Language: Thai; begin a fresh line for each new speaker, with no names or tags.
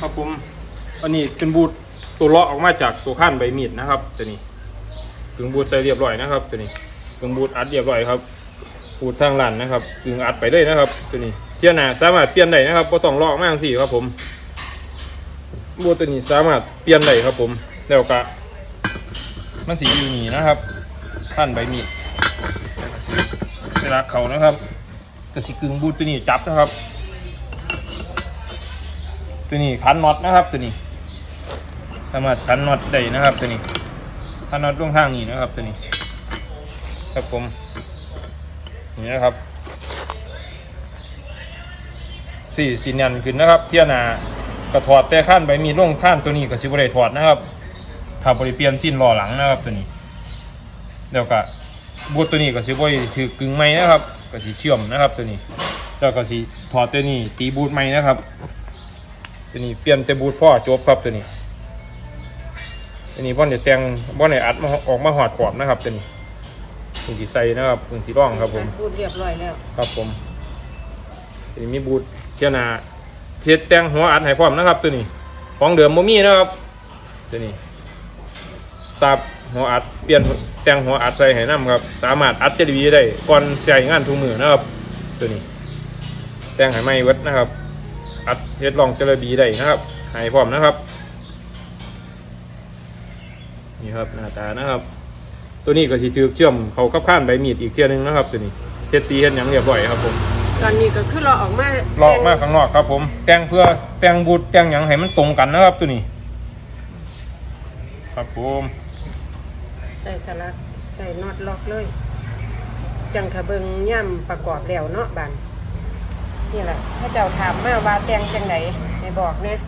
ครับผม อันนี้เป็นบูทตัวเลาะออกมาจากตัวขั้นใบมีดนะครับตัวนี้กึ่งบูทใส่เรียบร้อยนะครับ ตัวนี้กึ่งบูทอัดเรียบร้อยครับบูททางหลันนะครับกึ่งอัดไปเลยนะครับ ตัวนี้เที่ยหนาสามารถเปลี่ยนได้นะครับบ่ต้องเลาะมากสิครับผมบูทตัวนี้สามารถเปลี่ยนได้ครับผมแล้วก็มันสีอยู่นี่นะครับขั้นใบมีดเวลาเขานะครับก็สิกึ่งบูทตัวนี้จับนะครับ ตัวนี้คันน็อตนะครับตัวนี้ สามารถคันน็อตได้นะครับตัวนี้คันน็อตลงทางนี้นะครับตัวนี้ ครับผมนี่นะครับสี่สีนันขึ้นนะครับ เทียนากระถอดแต่ข้านใบมีดลงข้านตัวนี้ก็สิบได้ถอดนะครับถ้าบริเปลี่ยนสิ้นล้อหลังนะครับตัวนี้แล้วก็บูทตัวนี้ก็สิบได้ถือกึ่งไม้นะครับก็สิเชื่อมนะครับตัวนี้แล้วก็สิถอดตัวนี้ตีบูทไม้นะครับ ตัวนี้เปลี่ยนแต่บูทพ่อจบครับตัวนี้ตัวนี้บ่อนจะแต่งบ่อนจะอัดมาออกมาหอดขอบนะครับตัวนี้ถึงสีใส่นะครับถึงสีร่องครับผม
พูดเรียบร้อยแล้ว
ครับผมตัวนี้มีบูทเจ้าหนาเทียดแต่งหัวอัดให้พร้อมนะครับ ตัวนี้ของเดิมโมมี่นะครับ ตัวนี้ตาบหัวอัดเปลี่ยนแต่งหัวอัดใส่ให้น้ำครับ สามารถอัดเจดีได้ก่อนใช้งานทุกมือนะครับ ตัวนี้ แต่งให้ไม่เวิดนะครับ อัดเฮ็ดลองเจดีได้นะครับให้พร้อมนะครับ นี่ครับหน้าตานะครับ ตัวนี้ก็สิถือเชื่อมเขาขับข้านใบมีดอีกเที่ยหนึงนะครับตัวนี้เฮ็ดสีเฮ็ดหยังเรียบร้อยครับผม
ตอนนี้ก็คือเราออกมา
ลอกมาข้างนอกครับผม แต่งเพื่อแต่งบูทแต่งหยังให้มันตรงกันนะครับตัวนี้ ครับผม
ใส่สลักใส่น็อตล็อกเลย จังทะเบิงย่ำประกอบแล้วเนาะบัน นี่แหละถ้าเจ้าถามมาว่าแต่งจังไหนให้บอกเนี่ย